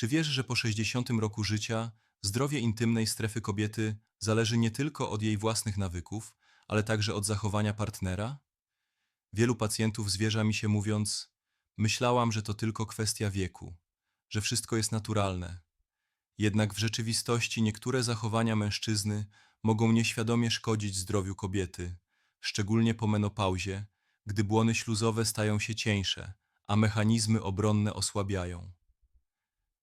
Czy wiesz, że po 60 roku życia zdrowie intymnej strefy kobiety zależy nie tylko od jej własnych nawyków, ale także od zachowania partnera? Wielu pacjentów zwierza mi się mówiąc: Myślałam, że to tylko kwestia wieku, że wszystko jest naturalne. Jednak w rzeczywistości niektóre zachowania mężczyzny mogą nieświadomie szkodzić zdrowiu kobiety, szczególnie po menopauzie, gdy błony śluzowe stają się cieńsze, a mechanizmy obronne osłabiają.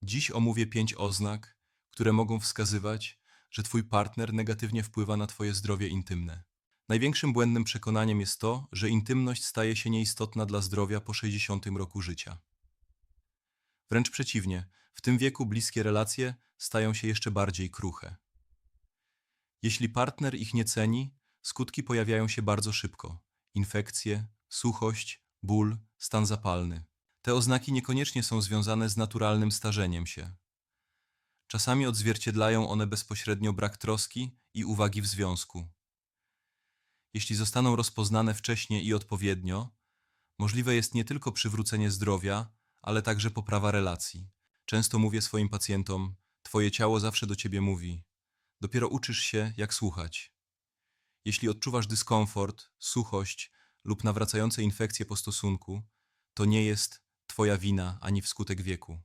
Dziś omówię pięć oznak, które mogą wskazywać, że Twój partner negatywnie wpływa na Twoje zdrowie intymne. Największym błędnym przekonaniem jest to, że intymność staje się nieistotna dla zdrowia po 60 roku życia. Wręcz przeciwnie, w tym wieku bliskie relacje stają się jeszcze bardziej kruche. Jeśli partner ich nie ceni, skutki pojawiają się bardzo szybko: infekcje, suchość, ból, stan zapalny. Te oznaki niekoniecznie są związane z naturalnym starzeniem się. Czasami odzwierciedlają one bezpośrednio brak troski i uwagi w związku. Jeśli zostaną rozpoznane wcześnie i odpowiednio, możliwe jest nie tylko przywrócenie zdrowia, ale także poprawa relacji. Często mówię swoim pacjentom: Twoje ciało zawsze do ciebie mówi. Dopiero uczysz się, jak słuchać. Jeśli odczuwasz dyskomfort, suchość lub nawracające infekcje po stosunku, to nie jest Twoja wina ani wskutek wieku.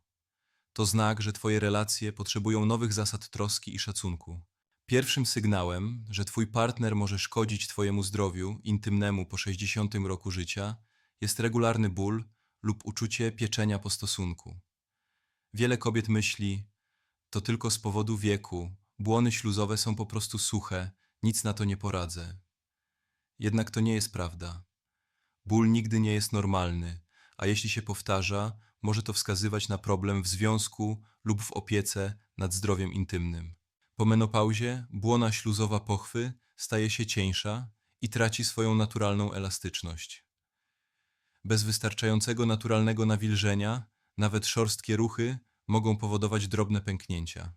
To znak, że Twoje relacje potrzebują nowych zasad troski i szacunku. Pierwszym sygnałem, że Twój partner może szkodzić Twojemu zdrowiu intymnemu po 60 roku życia, jest regularny ból lub uczucie pieczenia po stosunku. Wiele kobiet myśli, to tylko z powodu wieku, błony śluzowe są po prostu suche, nic na to nie poradzę. Jednak to nie jest prawda. Ból nigdy nie jest normalny, a jeśli się powtarza, może to wskazywać na problem w związku lub w opiece nad zdrowiem intymnym. Po menopauzie błona śluzowa pochwy staje się cieńsza i traci swoją naturalną elastyczność. Bez wystarczającego naturalnego nawilżenia, nawet szorstkie ruchy mogą powodować drobne pęknięcia.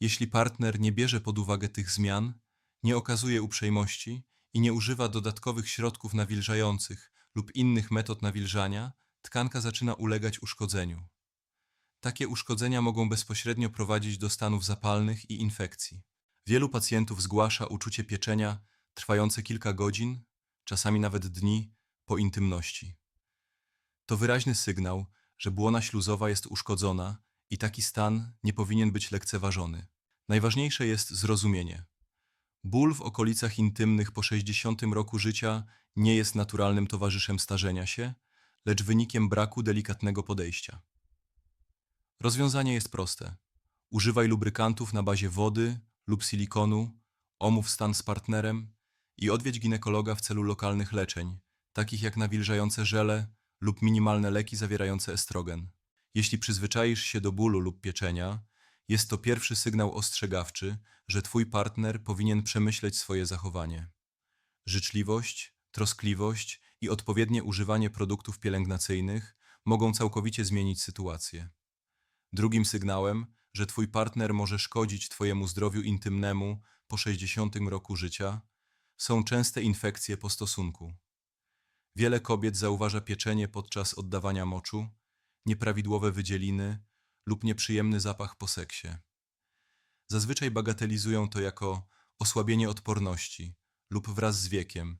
Jeśli partner nie bierze pod uwagę tych zmian, nie okazuje uprzejmości i nie używa dodatkowych środków nawilżających lub innych metod nawilżania, tkanka zaczyna ulegać uszkodzeniu. Takie uszkodzenia mogą bezpośrednio prowadzić do stanów zapalnych i infekcji. Wielu pacjentów zgłasza uczucie pieczenia trwające kilka godzin, czasami nawet dni, po intymności. To wyraźny sygnał, że błona śluzowa jest uszkodzona i taki stan nie powinien być lekceważony. Najważniejsze jest zrozumienie. Ból w okolicach intymnych po 60 roku życia nie jest naturalnym towarzyszem starzenia się, lecz wynikiem braku delikatnego podejścia. Rozwiązanie jest proste. Używaj lubrykantów na bazie wody lub silikonu, omów stan z partnerem i odwiedź ginekologa w celu lokalnych leczeń, takich jak nawilżające żele lub minimalne leki zawierające estrogen. Jeśli przyzwyczaisz się do bólu lub pieczenia, jest to pierwszy sygnał ostrzegawczy, że Twój partner powinien przemyśleć swoje zachowanie. Życzliwość, troskliwość i odpowiednie używanie produktów pielęgnacyjnych mogą całkowicie zmienić sytuację. Drugim sygnałem, że Twój partner może szkodzić Twojemu zdrowiu intymnemu po 60 roku życia, są częste infekcje po stosunku. Wiele kobiet zauważa pieczenie podczas oddawania moczu, nieprawidłowe wydzieliny lub nieprzyjemny zapach po seksie. Zazwyczaj bagatelizują to jako osłabienie odporności lub wraz z wiekiem,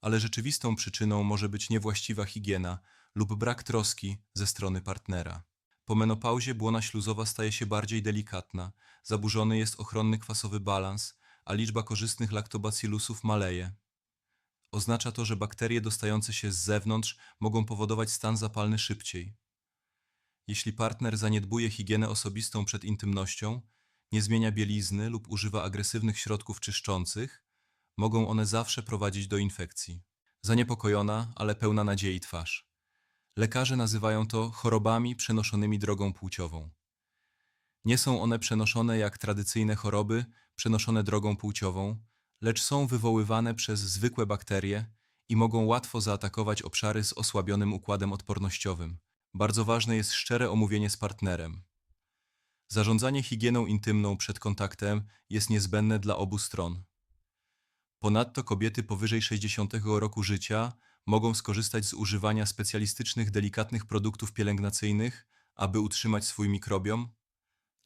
ale rzeczywistą przyczyną może być niewłaściwa higiena lub brak troski ze strony partnera. Po menopauzie błona śluzowa staje się bardziej delikatna, zaburzony jest ochronny kwasowy balans, a liczba korzystnych laktobacillusów maleje. Oznacza to, że bakterie dostające się z zewnątrz mogą powodować stan zapalny szybciej. Jeśli partner zaniedbuje higienę osobistą przed intymnością, nie zmienia bielizny lub używa agresywnych środków czyszczących, mogą one zawsze prowadzić do infekcji. Zaniepokojona, ale pełna nadziei twarz. Lekarze nazywają to chorobami przenoszonymi drogą płciową. Nie są one przenoszone jak tradycyjne choroby przenoszone drogą płciową, lecz są wywoływane przez zwykłe bakterie i mogą łatwo zaatakować obszary z osłabionym układem odpornościowym. Bardzo ważne jest szczere omówienie z partnerem. Zarządzanie higieną intymną przed kontaktem jest niezbędne dla obu stron. Ponadto kobiety powyżej 60 roku życia mogą skorzystać z używania specjalistycznych, delikatnych produktów pielęgnacyjnych, aby utrzymać swój mikrobiom,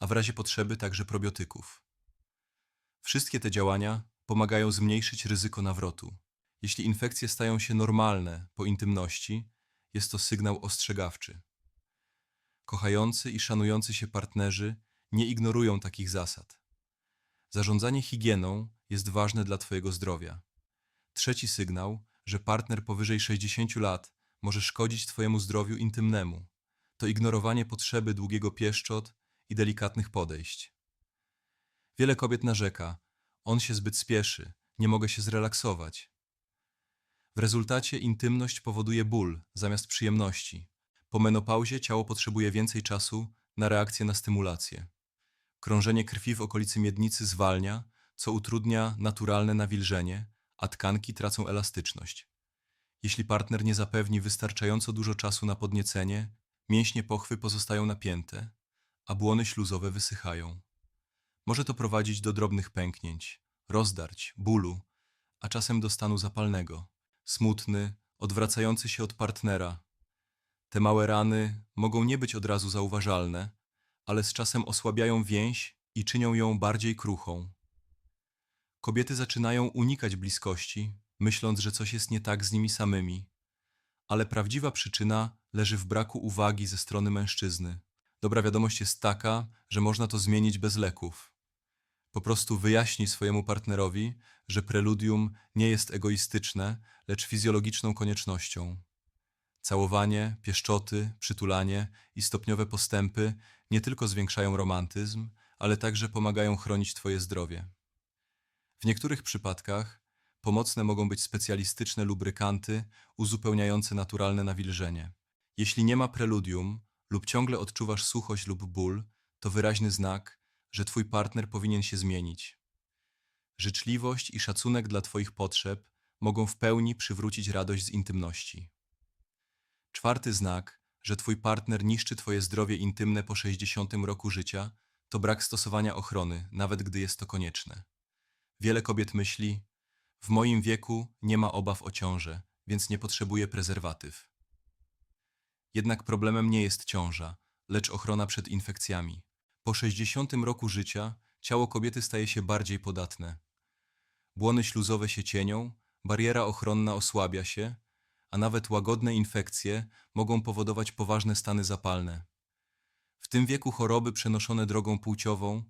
a w razie potrzeby także probiotyków. Wszystkie te działania pomagają zmniejszyć ryzyko nawrotu. Jeśli infekcje stają się normalne po intymności, jest to sygnał ostrzegawczy. Kochający i szanujący się partnerzy nie ignorują takich zasad. Zarządzanie higieną jest ważne dla Twojego zdrowia. Trzeci sygnał, że partner powyżej 60 lat może szkodzić Twojemu zdrowiu intymnemu, to ignorowanie potrzeby długiego pieszczot i delikatnych podejść. Wiele kobiet narzeka, on się zbyt spieszy, nie mogę się zrelaksować. W rezultacie intymność powoduje ból zamiast przyjemności. Po menopauzie ciało potrzebuje więcej czasu na reakcję na stymulację. Krążenie krwi w okolicy miednicy zwalnia, co utrudnia naturalne nawilżenie, a tkanki tracą elastyczność. Jeśli partner nie zapewni wystarczająco dużo czasu na podniecenie, mięśnie pochwy pozostają napięte, a błony śluzowe wysychają. Może to prowadzić do drobnych pęknięć, rozdarć, bólu, a czasem do stanu zapalnego. Smutny, odwracający się od partnera. Te małe rany mogą nie być od razu zauważalne, ale z czasem osłabiają więź i czynią ją bardziej kruchą. Kobiety zaczynają unikać bliskości, myśląc, że coś jest nie tak z nimi samymi, ale prawdziwa przyczyna leży w braku uwagi ze strony mężczyzny. Dobra wiadomość jest taka, że można to zmienić bez leków. Po prostu wyjaśnij swojemu partnerowi, że preludium nie jest egoistyczne, lecz fizjologiczną koniecznością. Całowanie, pieszczoty, przytulanie i stopniowe postępy nie tylko zwiększają romantyzm, ale także pomagają chronić Twoje zdrowie. W niektórych przypadkach pomocne mogą być specjalistyczne lubrykanty uzupełniające naturalne nawilżenie. Jeśli nie ma preludium lub ciągle odczuwasz suchość lub ból, to wyraźny znak, że Twój partner powinien się zmienić. Życzliwość i szacunek dla Twoich potrzeb mogą w pełni przywrócić radość z intymności. Czwarty znak, że Twój partner niszczy Twoje zdrowie intymne po 60 roku życia, to brak stosowania ochrony, nawet gdy jest to konieczne. Wiele kobiet myśli, w moim wieku nie ma obaw o ciążę, więc nie potrzebuję prezerwatyw. Jednak problemem nie jest ciąża, lecz ochrona przed infekcjami. Po 60 roku życia ciało kobiety staje się bardziej podatne. Błony śluzowe się cienią, bariera ochronna osłabia się, a nawet łagodne infekcje mogą powodować poważne stany zapalne. W tym wieku choroby przenoszone drogą płciową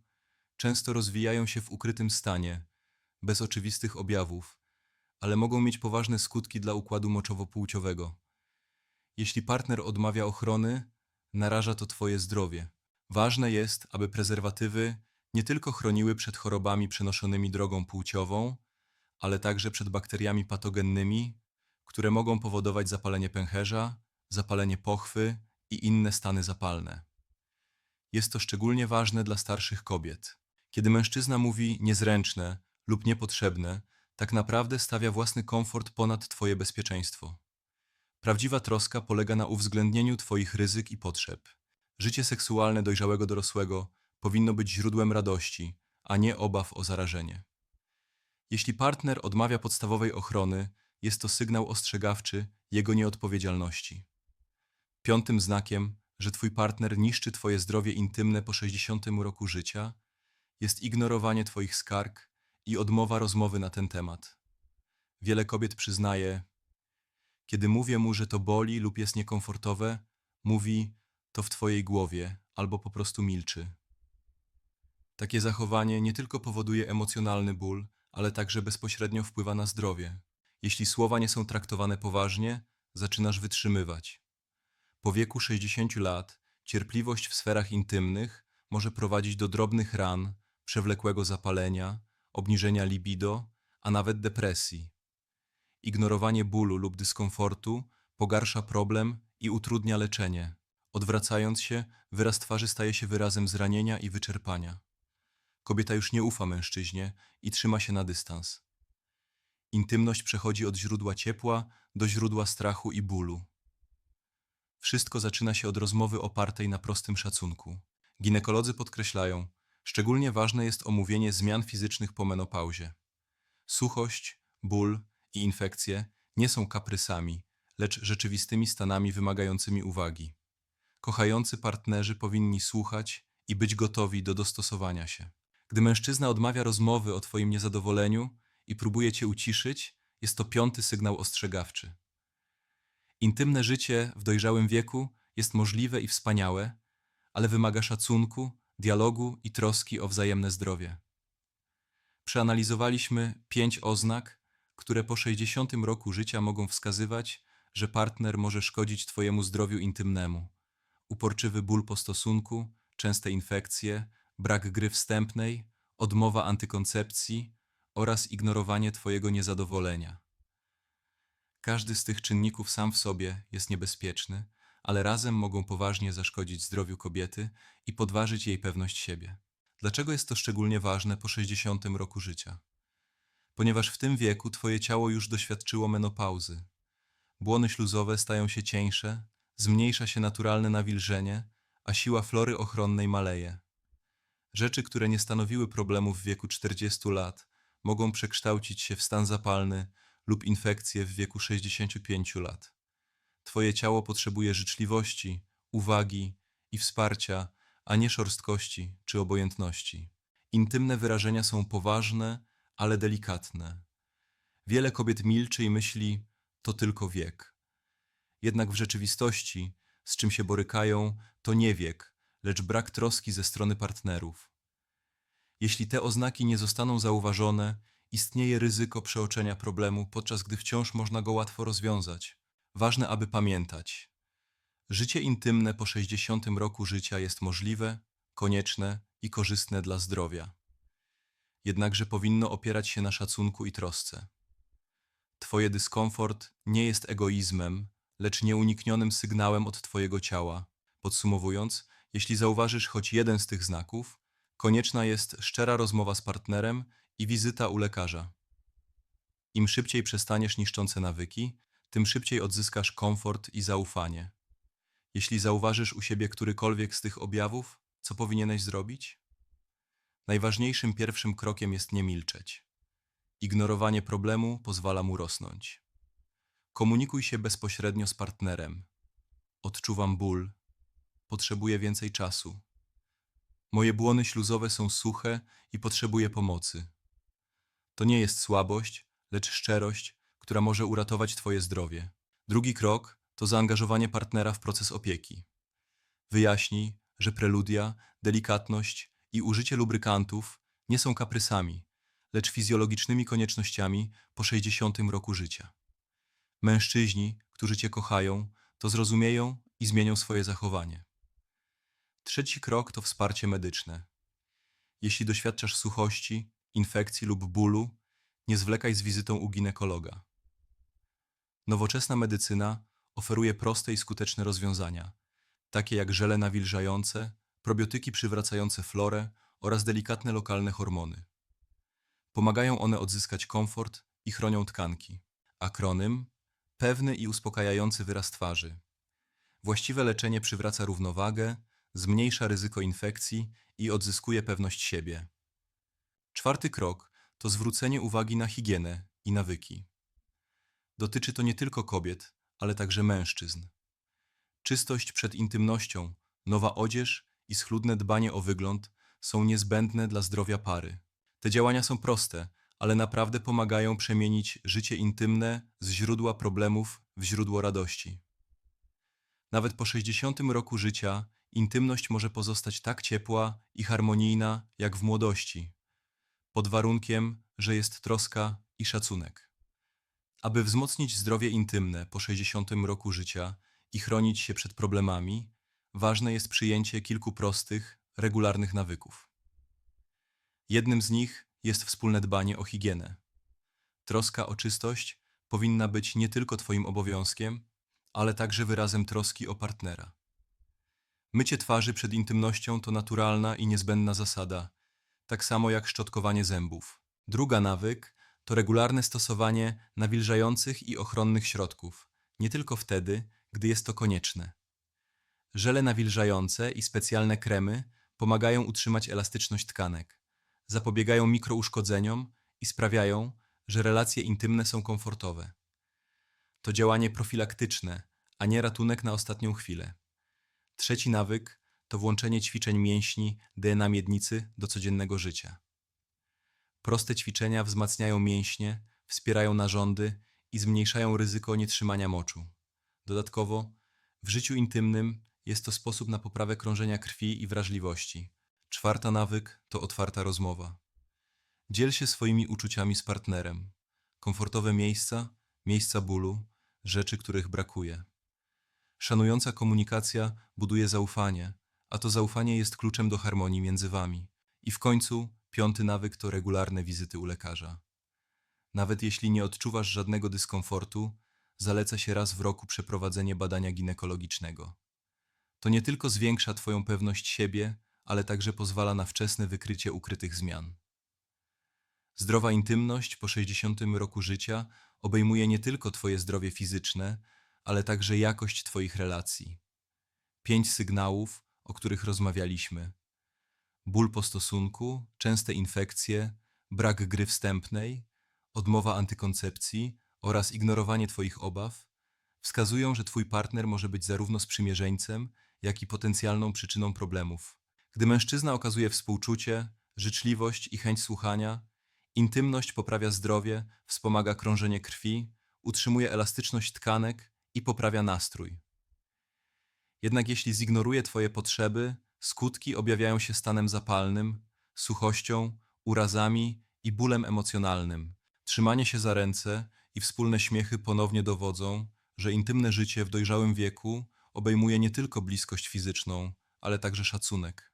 często rozwijają się w ukrytym stanie, bez oczywistych objawów, ale mogą mieć poważne skutki dla układu moczowo-płciowego. Jeśli partner odmawia ochrony, naraża to Twoje zdrowie. Ważne jest, aby prezerwatywy nie tylko chroniły przed chorobami przenoszonymi drogą płciową, ale także przed bakteriami patogennymi, które mogą powodować zapalenie pęcherza, zapalenie pochwy i inne stany zapalne. Jest to szczególnie ważne dla starszych kobiet. Kiedy mężczyzna mówi niezręczne lub niepotrzebne, tak naprawdę stawia własny komfort ponad Twoje bezpieczeństwo. Prawdziwa troska polega na uwzględnieniu Twoich ryzyk i potrzeb. Życie seksualne dojrzałego dorosłego powinno być źródłem radości, a nie obaw o zarażenie. Jeśli partner odmawia podstawowej ochrony, jest to sygnał ostrzegawczy jego nieodpowiedzialności. Piątym znakiem, że Twój partner niszczy Twoje zdrowie intymne po 60 roku życia, jest ignorowanie Twoich skarg i odmowa rozmowy na ten temat. Wiele kobiet przyznaje, kiedy mówię mu, że to boli lub jest niekomfortowe, mówi to w Twojej głowie albo po prostu milczy. Takie zachowanie nie tylko powoduje emocjonalny ból, ale także bezpośrednio wpływa na zdrowie. Jeśli słowa nie są traktowane poważnie, zaczynasz wytrzymywać. Po wieku 60 lat cierpliwość w sferach intymnych może prowadzić do drobnych ran, przewlekłego zapalenia, obniżenia libido, a nawet depresji. Ignorowanie bólu lub dyskomfortu pogarsza problem i utrudnia leczenie. Odwracając się, wyraz twarzy staje się wyrazem zranienia i wyczerpania. Kobieta już nie ufa mężczyźnie i trzyma się na dystans. Intymność przechodzi od źródła ciepła do źródła strachu i bólu. Wszystko zaczyna się od rozmowy opartej na prostym szacunku. Ginekolodzy podkreślają, szczególnie ważne jest omówienie zmian fizycznych po menopauzie. Suchość, ból i infekcje nie są kaprysami, lecz rzeczywistymi stanami wymagającymi uwagi. Kochający partnerzy powinni słuchać i być gotowi do dostosowania się. Gdy mężczyzna odmawia rozmowy o Twoim niezadowoleniu i próbuje Cię uciszyć, jest to piąty sygnał ostrzegawczy. Intymne życie w dojrzałym wieku jest możliwe i wspaniałe, ale wymaga szacunku, dialogu i troski o wzajemne zdrowie. Przeanalizowaliśmy pięć oznak, które po 60 roku życia mogą wskazywać, że partner może szkodzić Twojemu zdrowiu intymnemu. Uporczywy ból po stosunku, częste infekcje, brak gry wstępnej, odmowa antykoncepcji oraz ignorowanie Twojego niezadowolenia. Każdy z tych czynników sam w sobie jest niebezpieczny, ale razem mogą poważnie zaszkodzić zdrowiu kobiety i podważyć jej pewność siebie. Dlaczego jest to szczególnie ważne po 60 roku życia? Ponieważ w tym wieku Twoje ciało już doświadczyło menopauzy. Błony śluzowe stają się cieńsze, zmniejsza się naturalne nawilżenie, a siła flory ochronnej maleje. Rzeczy, które nie stanowiły problemu w wieku 40 lat, mogą przekształcić się w stan zapalny lub infekcję w wieku 65 lat. Twoje ciało potrzebuje życzliwości, uwagi i wsparcia, a nie szorstkości czy obojętności. Intymne wyrażenia są poważne, ale delikatne. Wiele kobiet milczy i myśli, to tylko wiek. Jednak w rzeczywistości, z czym się borykają, to nie wiek, lecz brak troski ze strony partnerów. Jeśli te oznaki nie zostaną zauważone, istnieje ryzyko przeoczenia problemu, podczas gdy wciąż można go łatwo rozwiązać. Ważne, aby pamiętać. Życie intymne po 60 roku życia jest możliwe, konieczne i korzystne dla zdrowia. Jednakże powinno opierać się na szacunku i trosce. Twoje dyskomfort nie jest egoizmem, lecz nieuniknionym sygnałem od Twojego ciała. Podsumowując, jeśli zauważysz choć jeden z tych znaków, konieczna jest szczera rozmowa z partnerem i wizyta u lekarza. Im szybciej przestaniesz niszczące nawyki, tym szybciej odzyskasz komfort i zaufanie. Jeśli zauważysz u siebie którykolwiek z tych objawów, co powinieneś zrobić? Najważniejszym pierwszym krokiem jest nie milczeć. Ignorowanie problemu pozwala mu rosnąć. Komunikuj się bezpośrednio z partnerem. Odczuwam ból. Potrzebuję więcej czasu. Moje błony śluzowe są suche i potrzebuję pomocy. To nie jest słabość, lecz szczerość, która może uratować Twoje zdrowie. Drugi krok to zaangażowanie partnera w proces opieki. Wyjaśnij, że preludia, delikatność i użycie lubrykantów nie są kaprysami, lecz fizjologicznymi koniecznościami po 60 roku życia. Mężczyźni, którzy Cię kochają, to zrozumieją i zmienią swoje zachowanie. Trzeci krok to wsparcie medyczne. Jeśli doświadczasz suchości, infekcji lub bólu, nie zwlekaj z wizytą u ginekologa. Nowoczesna medycyna oferuje proste i skuteczne rozwiązania, takie jak żele nawilżające, probiotyki przywracające florę oraz delikatne lokalne hormony. Pomagają one odzyskać komfort i chronią tkanki. Akronym pewny i uspokajający wyraz twarzy. Właściwe leczenie przywraca równowagę, zmniejsza ryzyko infekcji i odzyskuje pewność siebie. Czwarty krok to zwrócenie uwagi na higienę i nawyki. Dotyczy to nie tylko kobiet, ale także mężczyzn. Czystość przed intymnością, nowa odzież i schludne dbanie o wygląd są niezbędne dla zdrowia pary. Te działania są proste, ale naprawdę pomagają przemienić życie intymne z źródła problemów w źródło radości. Nawet po 60 roku życia intymność może pozostać tak ciepła i harmonijna jak w młodości, pod warunkiem, że jest troska i szacunek. Aby wzmocnić zdrowie intymne po 60 roku życia i chronić się przed problemami, ważne jest przyjęcie kilku prostych, regularnych nawyków. Jednym z nich jest wspólne dbanie o higienę. Troska o czystość powinna być nie tylko Twoim obowiązkiem, ale także wyrazem troski o partnera. Mycie twarzy przed intymnością to naturalna i niezbędna zasada, tak samo jak szczotkowanie zębów. Druga nawyk to regularne stosowanie nawilżających i ochronnych środków, nie tylko wtedy, gdy jest to konieczne. Żele nawilżające i specjalne kremy pomagają utrzymać elastyczność tkanek, zapobiegają mikrouszkodzeniom i sprawiają, że relacje intymne są komfortowe. To działanie profilaktyczne, a nie ratunek na ostatnią chwilę. Trzeci nawyk to włączenie ćwiczeń mięśni DNA miednicy do codziennego życia. Proste ćwiczenia wzmacniają mięśnie, wspierają narządy i zmniejszają ryzyko nietrzymania moczu. Dodatkowo, w życiu intymnym jest to sposób na poprawę krążenia krwi i wrażliwości. Czwarta nawyk to otwarta rozmowa. Dziel się swoimi uczuciami z partnerem. Komfortowe miejsca, miejsca bólu, rzeczy, których brakuje. Szanująca komunikacja buduje zaufanie, a to zaufanie jest kluczem do harmonii między wami. I w końcu, piąty nawyk to regularne wizyty u lekarza. Nawet jeśli nie odczuwasz żadnego dyskomfortu, zaleca się raz w roku przeprowadzenie badania ginekologicznego. To nie tylko zwiększa Twoją pewność siebie, ale także pozwala na wczesne wykrycie ukrytych zmian. Zdrowa intymność po 60 roku życia obejmuje nie tylko Twoje zdrowie fizyczne, ale także jakość Twoich relacji. Pięć sygnałów, o których rozmawialiśmy: ból po stosunku, częste infekcje, brak gry wstępnej, odmowa antykoncepcji oraz ignorowanie Twoich obaw wskazują, że Twój partner może być zarówno sprzymierzeńcem, jak i potencjalną przyczyną problemów. Gdy mężczyzna okazuje współczucie, życzliwość i chęć słuchania, intymność poprawia zdrowie, wspomaga krążenie krwi, utrzymuje elastyczność tkanek i poprawia nastrój. Jednak jeśli zignoruje Twoje potrzeby, skutki objawiają się stanem zapalnym, suchością, urazami i bólem emocjonalnym. Trzymanie się za ręce i wspólne śmiechy ponownie dowodzą, że intymne życie w dojrzałym wieku obejmuje nie tylko bliskość fizyczną, ale także szacunek.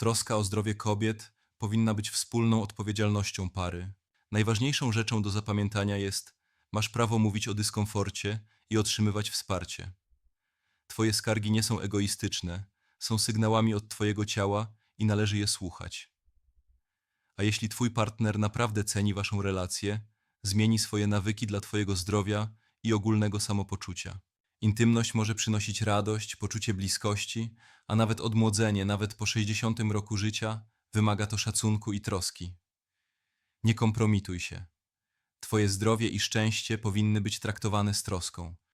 Troska o zdrowie kobiet powinna być wspólną odpowiedzialnością pary. Najważniejszą rzeczą do zapamiętania jest: masz prawo mówić o dyskomforcie i otrzymywać wsparcie. Twoje skargi nie są egoistyczne, są sygnałami od Twojego ciała i należy je słuchać. A jeśli Twój partner naprawdę ceni Waszą relację, zmieni swoje nawyki dla Twojego zdrowia i ogólnego samopoczucia. Intymność może przynosić radość, poczucie bliskości, a nawet odmłodzenie, nawet po 60 roku życia, wymaga to szacunku i troski. Nie kompromituj się. Twoje zdrowie i szczęście powinny być traktowane z troską.